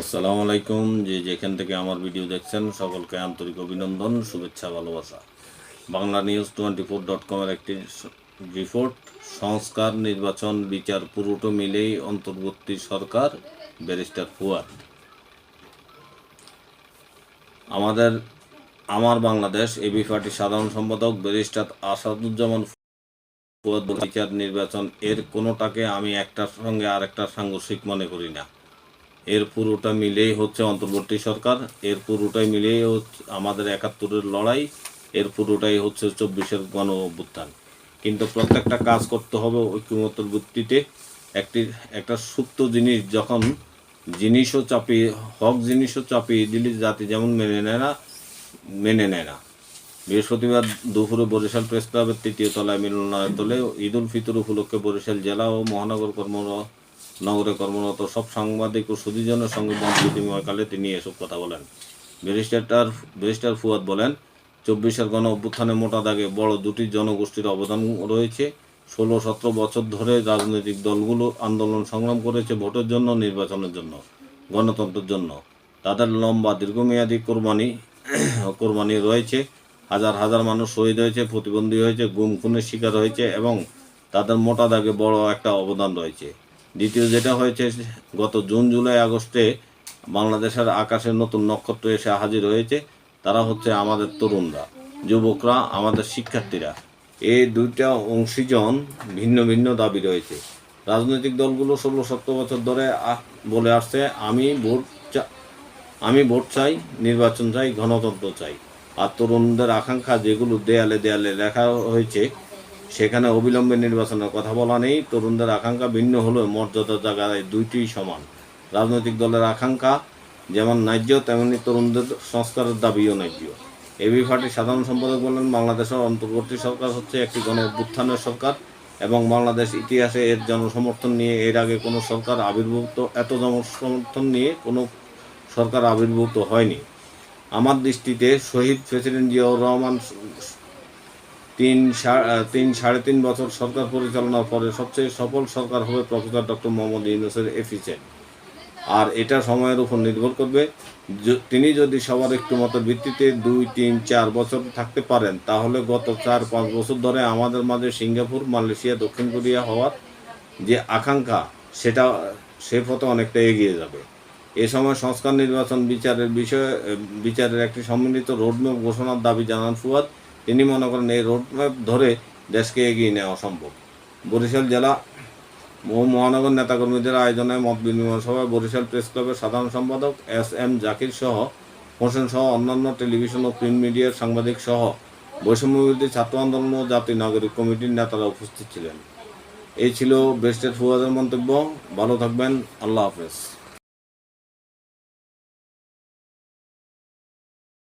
আসসালামু আলাইকুম। যে যেখান থেকে আমার ভিডিও দেখছেন, সকলকে আন্তরিক অভিনন্দন, শুভেচ্ছা, ভালোবাসা। Bangla news twenty four dot কমের একটি রিপোর্ট, সংস্কার, নির্বাচন, বিচার, পুরোটো মিলেই অন্তর্বর্তী সরকার, ব্যারিস্টার ফুয়াদ। আমাদের, আমার বাংলাদেশ এবি পার্টির সাধারণ সম্পাদক ব্যারিস্টার আসাদুজ্জামান ফুয়াদ বিচার, নির্বাচন এর কোনোটাকে আমি একটার সঙ্গে আরেকটার সাংঘর্ষিক মনে করি না। এর পুরোটা মিলেই হচ্ছে অন্তর্বর্তী সরকার, এর পুরোটাই মিলেই আমাদের একাত্তরের লড়াই, এর পুরোটাই হচ্ছে চব্বিশের গণ অভ্যুত্থান। কিন্তু প্রত্যেকটা কাজ করতে হবে ঐক্যমত্যের ভিত্তিতে। একটি, একটা সুপ্ত জিনিস যখন জিনিসও চাপিয়ে, হক জিনিসও চাপিয়ে দিলে জাতি যেমন মেনে নেয় না, মেনে নেয় না। বৃহস্পতিবার দুপুরে বরিশাল প্রেস ক্লাবের তৃতীয় তলায় মিলনায়তলে ঈদ উল ফিতর উপলক্ষে বরিশাল জেলা ও মহানগর কর্মরত নগরে কর্মরত সব সাংবাদিক ও সুদীজনের সঙ্গে মত বিনিময়কালে তিনি এসব কথা বলেন। ব্যারিস্টার ব্যারিস্টার ফুয়াদ বলেন, চব্বিশের গণ অভ্যুত্থানে মোটা দাগে বড় দুটি জনগোষ্ঠীর অবদান রয়েছে। ষোলো সতেরো বছর ধরে রাজনৈতিক দলগুলো আন্দোলন সংগ্রাম করেছে ভোটের জন্য, নির্বাচনের জন্য, গণতন্ত্রের জন্য। তাদের লম্বা, দীর্ঘমেয়াদী কোরবানি কোরবানি রয়েছে। হাজার হাজার মানুষ শহীদ হয়েছে, প্রতিবন্ধী হয়েছে, গুম খুনের শিকার হয়েছে এবং তাদের মোটা দাগে বড় একটা অবদান রয়েছে। দ্বিতীয় যেটা হয়েছে, গত জুন, জুলাই, আগস্টে বাংলাদেশের আকাশে নতুন নক্ষত্র এসে হাজির হয়েছে। তারা হচ্ছে আমাদের তরুণরা, যুবকরা, আমাদের শিক্ষার্থীরা। এই দুইটা অংশীজন ভিন্ন ভিন্ন দাবি রয়েছে। রাজনৈতিক দলগুলো ষোলো সতেরো বছর ধরে বলে আসছে, আমি ভোট আমি ভোট চাই, নির্বাচন চাই, গণতন্ত্র চাই। আর তরুণদের আকাঙ্ক্ষা যেগুলো দেয়ালে দেয়ালে লেখা হয়েছে সেখানে অবিলম্বে নির্বাচনের কথা বলা নেই। তরুণদের আকাঙ্ক্ষা ভিন্ন হলেও মর্যাদার জায়গায় দুইটি সমান। রাজনৈতিক দলের আকাঙ্ক্ষা যেমন ন্যায্য, তেমনি তরুণদের সংস্কারের দাবিও ন্যায্য। এবি পার্টির সাধারণ সম্পাদক বলেন বাংলাদেশের অন্তর্বর্তী সরকার হচ্ছে একটি গণ অভ্যুত্থানের সরকার এবং বাংলাদেশ ইতিহাসে এর জনসমর্থন নিয়ে এর আগে কোনো সরকার আবির্ভূত, এত জনসমর্থন নিয়ে কোনো সরকার আবির্ভূত হয়নি। আমার দৃষ্টিতে শহীদ প্রেসিডেন্ট জিয়াউর রহমান তিন তিন সাড়ে তিন বছর সরকার পরিচালনার পরে সবচেয়ে সফল সরকার হবে প্রফেসর ডক্টর মোহাম্মদ ইউনুসের এফিসিয়েন্ট আর এটা সময়ের উপর নির্ভর করবে। তিনি যদি সবার একটু মতো ভিত্তিতে দুই, তিন, চার বছর থাকতে পারেন, তাহলে গত চার, পাঁচ বছর ধরে আমাদের মাঝে সিঙ্গাপুর, মালয়েশিয়া, দক্ষিণ কোরিয়া হওয়ার যে আকাঙ্ক্ষা, সেটা, সে পথে অনেকটা এগিয়ে যাবে। এ সময় সংস্কার, নির্বাচন, বিচারের বিষয়ে বিচারের একটি সম্মিলিত রোডম্যাপ ঘোষণার দাবি জানান ফুয়াদ। তিনি মনে করেন এই রোডম্যাপ ধরে দেশকে এগিয়ে নেওয়া সম্ভব। বরিশাল জেলা ও মহানগর নেতাকর্মীদের আয়োজনে মত বিনিময় সভায় বরিশাল প্রেস ক্লাবের সাধারণ সম্পাদক এস এম জাকির সহ হোসেন সহ অন্যান্য টেলিভিশন ও প্রিন্ট মিডিয়ার সাংবাদিক সহ বৈষম্যবিরোধী ছাত্র আন্দোলন ও জাতীয় নাগরিক কমিটির নেতারা উপস্থিত ছিলেন। এই ছিল বেস্টের ফুয়াদের মন্তব্য। ভালো থাকবেন। আল্লাহ হাফেজ।